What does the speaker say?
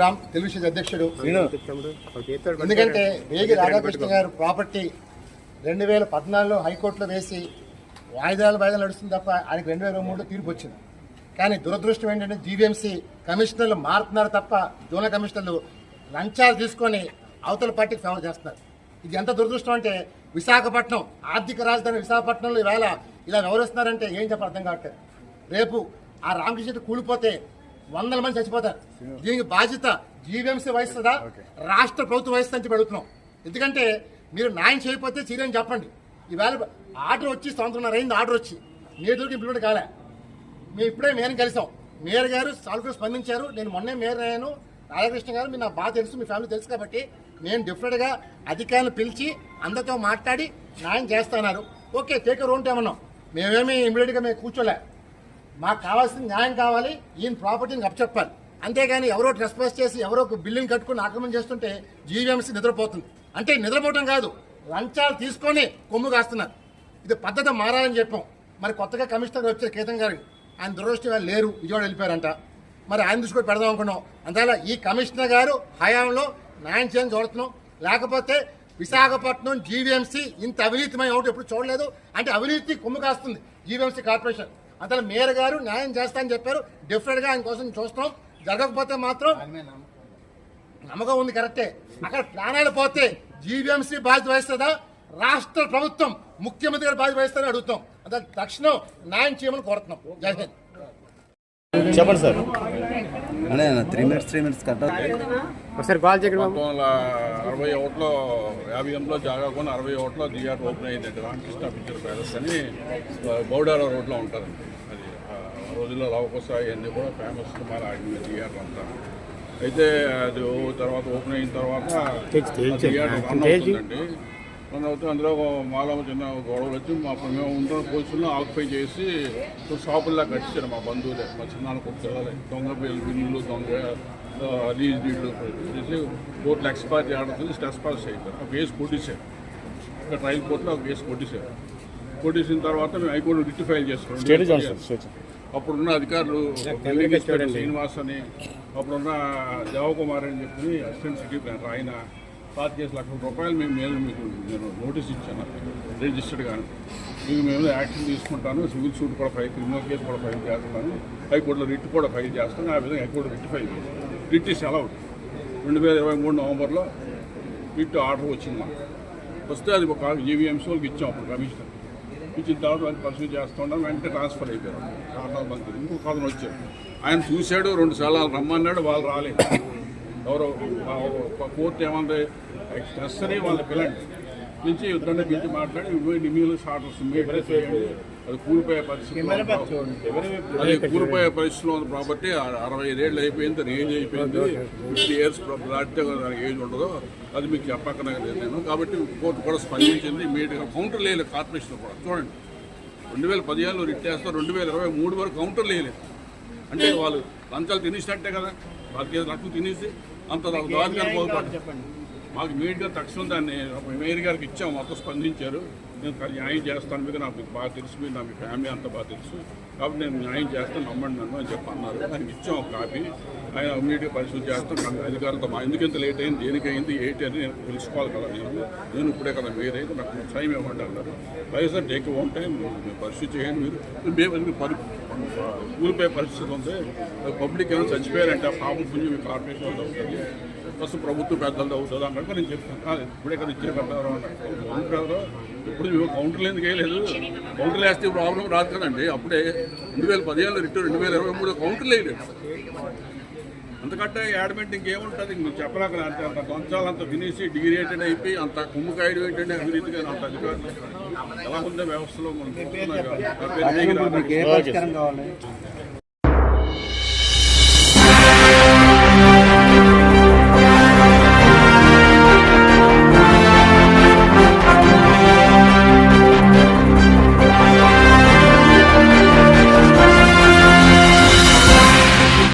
రామ్ తెలుగుదేశం అధ్యక్షుడు. ఎందుకంటే వేగి రాధాకృష్ణ గారు ప్రాపర్టీ రెండు వేల పద్నాలుగులో హైకోర్టులో వేసి వాయిదాలు వాయిదాలు నడుస్తుంది తప్ప ఆయనకి రెండు వేల మూడులో తీర్పు వచ్చింది. కానీ దురదృష్టం ఏంటంటే జీవీఎంసీ కమిషనర్లు మారుతున్నారు తప్ప జోనల్ కమిషనర్లు లంచాలు తీసుకొని అవతల పార్టీకి ఫేవర్ చేస్తున్నారు. ఇది ఎంత దురదృష్టం అంటే విశాఖపట్నం ఆర్థిక రాజధాని విశాఖపట్నంలో ఈవేళ ఇలా వ్యవహరిస్తున్నారంటే ఏం చెప్పాలి అర్థం కావట్లేదు రేపు ఆ రామకృష్ణ కూలిపోతే వందల మంది చచ్చిపోతారు. దీనికి బాధ్యత జీవీఎంసీ వహిస్తుందా? రాష్ట్ర ప్రభుత్వం వహిస్తుందని చెప్పి అడుగుతున్నాం. ఎందుకంటే మీరు న్యాయం చేయకపోతే చర్యని చెప్పండి. ఈవేళ ఆర్డర్ వచ్చి సంవత్సరంన్నర అయింది ఆర్డర్ వచ్చి. నేటికి ఇంప్లిమెంట్ కాలే. మేము ఇప్పుడే మేయర్ని కలిసాం. మేయర్ గారు సాల్కు స్పందించారు. నేను మొన్నే మేయర్ అయ్యాను. రాధాకృష్ణ గారు మీ నా బాగా తెలుసు మీ ఫ్యామిలీ తెలుసు కాబట్టి నేను డిఫరెంట్గా అధికారులు పిలిచి అందరితో మాట్లాడి న్యాయం చేస్తున్నారు ఓకే టేక్ రోన్ ఏమన్నాం మేమేమి ఇమీడియట్గా మేము కూర్చోలే. మాకు కావాల్సిన న్యాయం కావాలి ఈయన ప్రాపర్టీని అప్పచెప్పాలి. అంతేగాని ఎవరో ట్రెస్పాస్ చేసి ఎవరో ఒక బిల్డింగ్ కట్టుకుని ఆక్రమణ చేస్తుంటే జీవీఎంసీ నిద్రపోతుంది. అంటే నిద్రపోవటం కాదు లంచాలు తీసుకొని కొమ్ము కాస్తున్నారు. ఇది పద్ధతి మారాలని చెప్పాం. మరి కొత్తగా కమిషనర్ వచ్చారు కేతం గారు. ఆయన దురదృష్టం లేరు విజయవాడ వెళ్ళిపోయారంట. మరి ఆయన దృష్టి పెడదాం అనుకున్నాం. అందువల్ల ఈ కమిషనర్ గారు హయాంలో న్యాయం చేయని చూడుతున్నాం లేకపోతే విశాఖపట్నం జీవీఎంసీ ఇంత అవినీతిమై ఒకటి ఎప్పుడు చూడలేదు. అంటే అవినీతి కొమ్ము కాస్తుంది జీవీఎంసీ కార్పొరేషన్. అందులో మేయర్ గారు న్యాయం చేస్తా అని చెప్పారు డిఫరెంట్గా ఆయన కోసం చూస్తాం జరగకపోతే మాత్రం నమ్మకం ఉంది కరెక్టే. అక్కడ ప్రాణాలు పోతే జీవీఎంసీ బాధ్యత వహిస్తుందా? రాష్ట్ర ప్రభుత్వం ముఖ్యమంత్రి గారు బాధ్యత వహిస్తారని అడుగుతాం అంటే తక్షణం న్యాయం చేయమని కోరుతున్నాం. జై హింద్. చెప్పండి sir. Three minutes three minutes ఒకసారి పంతొమ్మిది వందల అరవై ఒకటిలో యాభై ఎనిమిదిలో జాగా కొని అరవై ఒకటిలో థియేటర్ ఓపెన్ అయిందండి రామకృష్ణ పిక్చర్ ప్యాలెస్ అని బౌడారా రోడ్లో ఉంటారండి అది ఆ రోజుల్లో లవకుశ ఇవన్నీ కూడా ఫేమస్ మన ఆడిన థియేటర్ అంతా. అయితే అది తర్వాత ఓపెన్ అయిన తర్వాత థియేటర్ రన్ అవుతుందండి. రన్ అవుతుంది అందులో మాలో చిన్న గొడవలు వచ్చి మా మేము ఉంటున్న పోలీసులను ఆక్యుపై చేసి షాపుల్లా కట్టించారు మా బంధువులే. మా చిన్నాన్న కుక్కలే దొంగ బిల్లు బిల్లులు దొంగ ఆ, లీజ్ డీడ్లు చేసి కోర్టులో ఎక్స్పైర్ ఆడుతుంది స్ట్రెస్ పాస్ అయిపోయారు. ఒక కేసు కొట్టేశారు. ఇక్కడ ట్రయల్ కోర్టులో ఒక కేసు కొట్టేశారు. కొట్టేసిన తర్వాత మేము హైకోర్టు రిట్ ఫైల్ చేసుకున్నాం అప్పుడున్న అధికారులు శ్రీనివాస్ అని అప్పుడున్న దేవకుమార్ అని చెప్పి అసిస్టెంట్ సిటీ ప్లానర్ ఆయన పాతి చేసి లక్షల రూపాయలు మేము మీద మీకు నేను నోటీస్ ఇచ్చాను. రిజిస్టర్డ్ కానీ మీకు మేము యాక్షన్ తీసుకుంటాను. సివిల్ సూట్ కూడా ఫైల్ క్రిమినల్ కేసు కూడా ఫైల్ చేస్తున్నాను హైకోర్టులో రిట్ కూడా ఫైల్ చేస్తాను. ఆ విధంగా హైకోర్టు రిట్ ఫైల్ చేస్తాను. Writ is allowed. రెండు వేల ఇరవై మూడు నవంబర్లో రిట్ ఆర్డర్ వచ్చింది మాకు. వస్తే అది ఒక జీవీఎంసీ వాళ్ళకి ఇచ్చాం అప్పుడు కమిషనర్. ఇచ్చిన తర్వాత అది పర్సూ చేస్తుండడం వెంటనే ట్రాన్స్ఫర్ అయిపోయారు. కారణాల మంత్రి ఇంకొక కథను వచ్చారు. ఆయన చూశాడు రెండు సార్లు రమ్మన్నాడు వాళ్ళు రాలేదు. ఎవరో కోర్టు ఏమంది నెసరీ వాళ్ళ పిల్లండి నుంచి యుద్ధంలో పిలిచి మాట్లాడి షార్టర్స్ ఇమీడియట్ చేయండి. అది కూలిపోయే పరిస్థితి అది కూలిపోయే పరిస్థితిలో ఉంది కాబట్టి ఆ- అరవై ఐదేళ్ళు అయిపోయింది దాని ఏజ్ అయిపోయింది ఫిఫ్టీ ఇయర్స్ దాటితే దానికి ఏజ్ ఉండదు అది మీకు చెప్పక్కర్లేదు నేను. కాబట్టి కోర్టు కూడా స్పందించింది ఇమీడియట్గా కౌంటర్ లేదు కార్పొరేషన్ కూడా. చూడండి రెండు వేల పదిహేనులో రిట్ చేస్తారు రెండు వేల ఇరవై మూడు వరకు కౌంటర్ లేదు అంటే వాళ్ళు లంచాలు తినేసినట్టే కదా. భారతీయ లక్షలు తినేసి అంత దారుణంగా పోగొట్టారు మాకు ఇమీడియట్గా తక్షణం దాన్ని మేయర్ గారికి ఇచ్చాం మొత్తం స్పందించారు నేను న్యాయం చేస్తాను మీకు నాకు బాగా తెలుసు మీరు నా మీ ఫ్యామిలీ అంతా బాగా తెలుసు కాబట్టి నేను న్యాయం చేస్తాను నమ్మండి నన్ను అని చెప్పి అన్నారు ఆయనకి ఇచ్చాం ఒక కాపీ ఆయన ఇమీడియట్గా పరిశుద్ధి చేస్తాం అధికారులతో మా ఎందుకు ఇంత లేట్ అయింది దేనికైంది ఏంటి అని నేను తెలుసుకోవాలి కదా నేను నేను ఇప్పుడే కదా మీరైతే నాకు టైం ఇవ్వండి అన్నారు వైఎస్ఆర్ టేక్ వన్ టైం మీరు పరిశుద్ధి చేయండి మీరు మేము మీరు పరి కూలిపోయే పరిస్థితి ఉంది. పబ్లిక్ ఏమైనా చచ్చిపోయారంటే పాపం పుణ్యం మీ కార్పొరేషన్ వాళ్ళు అవుతుంది ఫస్ట్ ప్రభుత్వ పెద్దలది అవుతుంది అన్నట్టు నేను చెప్తాను. ఇప్పుడే కదా ఇచ్చిన పెద్దవారు కౌంటర్ ఇప్పుడు మేము కౌంటర్లు ఎందుకు వేయలేదు? కౌంటర్లు వేస్తే ప్రాబ్లం రాదు కదండి. అప్పుడే రెండు వేల పదిహేను రిటర్న్ రెండు వేల ఇరవై మూడు కౌంటర్లు వేయలేదు. అంతకంటే యాడ్మెంట్ ఇంకేముంటుంది? ఇంక చెప్పలేక అంత అంత కొంచాలంత తినేసి డిగ్రేటెడ్ అయిపోయి అంత కుమ్ముకాయడు ఏంటంటే అవినీతిగా అంత అధికారులు? ఎలా ఉందో వ్యవస్థలో మనం